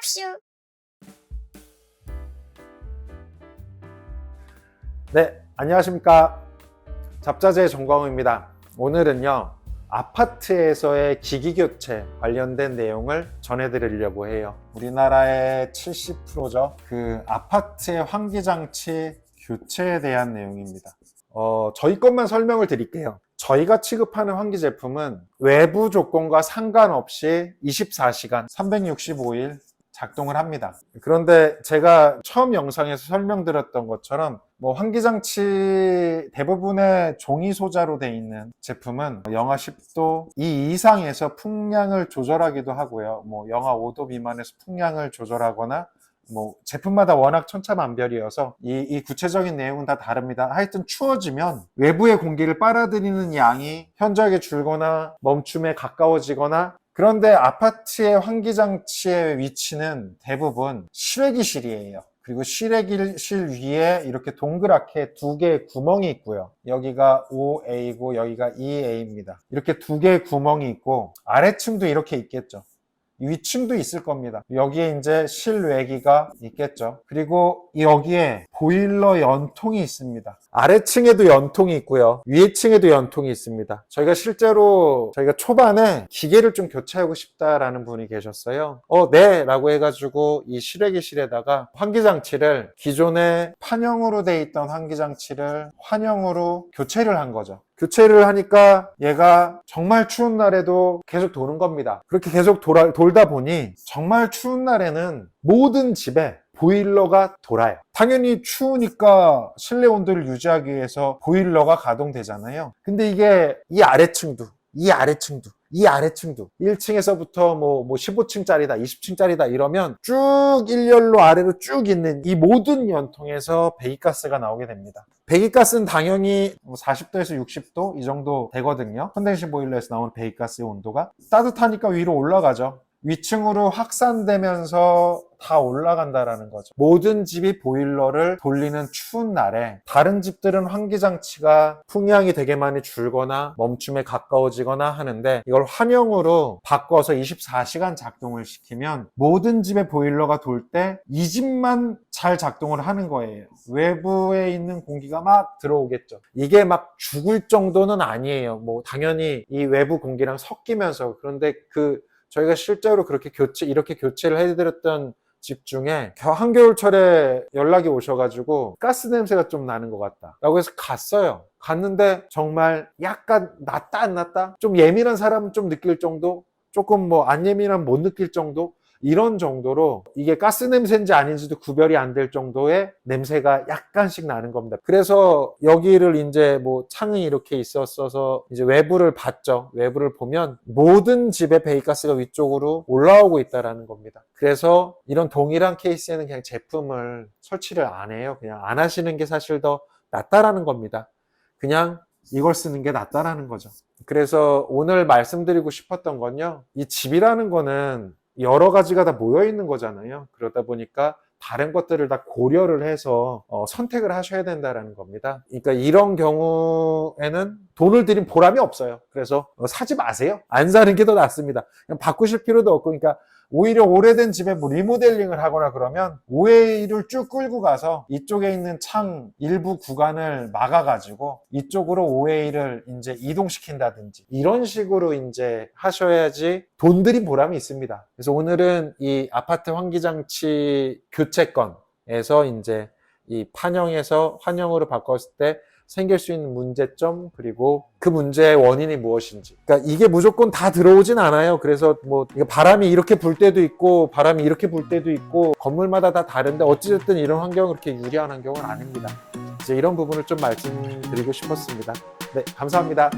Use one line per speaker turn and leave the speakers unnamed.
깝슈.
네, 안녕하십니까. 잡자재 정광우입니다. 오늘은요, 아파트에서의 기기교체 관련된 내용을 전해드리려고 해요. 우리나라의 70%죠. 그 아파트의 환기장치 교체에 대한 내용입니다. 어, 저희 것만 설명을 드릴게요. 저희가 취급하는 환기 제품은 외부 조건과 상관없이 24시간, 365일 작동을 합니다. 그런데 제가 처음 영상에서 설명드렸던 것처럼 뭐 환기장치 대부분의 종이 소자로 돼 있는 제품은 영하 10도 이 이상에서 풍량을 조절하기도 하고요. 뭐 영하 5도 미만에서 풍량을 조절하거나 뭐 제품마다 워낙 천차만별이어서 이, 이 구체적인 내용은 다 다릅니다. 하여튼 추워지면 외부의 공기를 빨아들이는 양이 현저하게 줄거나 멈춤에 가까워지거나 그런데 아파트의 환기장치의 위치는 대부분 실외기실이에요. 그리고 실외기실 위에 이렇게 동그랗게 두 개의 구멍이 있고요. 여기가 5A고 여기가 2A입니다. 이렇게 두 개의 구멍이 있고 아래층도 이렇게 있겠죠. 위층도 있을 겁니다. 여기에 이제 실외기가 있겠죠. 그리고 여기에 보일러 연통이 있습니다. 아래층에도 연통이 있고요. 위층에도 연통이 있습니다. 저희가 실제로 저희가 초반에 기계를 좀 교체하고 싶다라는 분이 계셨어요. 어, 네! 라고 해가지고 이 실외기실에다가 환기장치를 기존에 판형으로 돼 있던 환기장치를 환형으로 교체를 한 거죠. 교체를 하니까 얘가 정말 추운 날에도 계속 도는 겁니다. 그렇게 계속 돌아, 돌다 보니 정말 추운 날에는 모든 집에 보일러가 돌아요. 당연히 추우니까 실내 온도를 유지하기 위해서 보일러가 가동되잖아요. 근데 이게 이 아래층도, 이 아래층도, 이 아래층도 1층에서부터 뭐, 뭐 15층짜리다, 20층짜리다 이러면 쭉 일렬로 아래로 쭉 있는 이 모든 연통에서 배기가스가 나오게 됩니다. 배기가스는 당연히 40도에서 60도 이 정도 되거든요. 컨덴시 보일러에서 나오는 배기가스의 온도가 따뜻하니까 위로 올라가죠. 위층으로 확산되면서 다 올라간다라는 거죠. 모든 집이 보일러를 돌리는 추운 날에 다른 집들은 환기장치가 풍량이 되게 많이 줄거나 멈춤에 가까워지거나 하는데 이걸 환영으로 바꿔서 24시간 작동을 시키면 모든 집의 보일러가 돌 때 이 집만 잘 작동을 하는 거예요. 외부에 있는 공기가 막 들어오겠죠. 이게 막 죽을 정도는 아니에요. 뭐 당연히 이 외부 공기랑 섞이면서 그런데 그 저희가 실제로 그렇게 교체 이렇게 교체를 해드렸던 집 중에 겨- 한겨울철에 연락이 오셔가지고 가스 냄새가 좀 나는 것 같다 라고 해서 갔어요. 갔는데 정말 약간 낫다 안 낫다? 좀 예민한 사람은 좀 느낄 정도? 조금 뭐 안 예민하면 못 느낄 정도 이런 정도로 이게 가스 냄새인지 아닌지도 구별이 안 될 정도의 냄새가 약간씩 나는 겁니다. 그래서 여기를 이제 뭐 창이 이렇게 있었어서 이제 외부를 봤죠. 외부를 보면 모든 집의 배기가스가 위쪽으로 올라오고 있다라는 겁니다. 그래서 이런 동일한 케이스에는 그냥 제품을 설치를 안 해요. 그냥 안 하시는 게 사실 더 낫다라는 겁니다. 그냥 이걸 쓰는 게 낫다라는 거죠. 그래서 오늘 말씀드리고 싶었던 건요. 이 집이라는 거는 여러 가지가 다 모여 있는 거잖아요. 그러다 보니까 다른 것들을 다 고려를 해서 어, 선택을 하셔야 된다라는 겁니다. 그러니까 이런 경우에는 돈을 들인 보람이 없어요. 그래서 어, 사지 마세요. 안 사는 게 더 낫습니다. 그냥 바꾸실 필요도 없고, 그러니까 오히려 오래된 집에 뭐 리모델링을 하거나 그러면 OA를 쭉 끌고 가서 이쪽에 있는 창 일부 구간을 막아가지고 이쪽으로 OA를 이제 이동시킨다든지 이런 식으로 이제 하셔야지 돈 들인 보람이 있습니다. 그래서 오늘은 이 아파트 환기장치 교체건에서 이제 이 판형에서 환형으로 바꿨을 때 생길 수 있는 문제점 그리고 그 문제의 원인이 무엇인지. 그러니까 이게 무조건 다 들어오진 않아요. 그래서 뭐 바람이 이렇게 불 때도 있고 바람이 이렇게 불 때도 있고 건물마다 다 다른데 어찌됐든 이런 환경은 그렇게 유리한 환경은 아닙니다. 이제 이런 부분을 좀 말씀드리고 싶었습니다. 네 감사합니다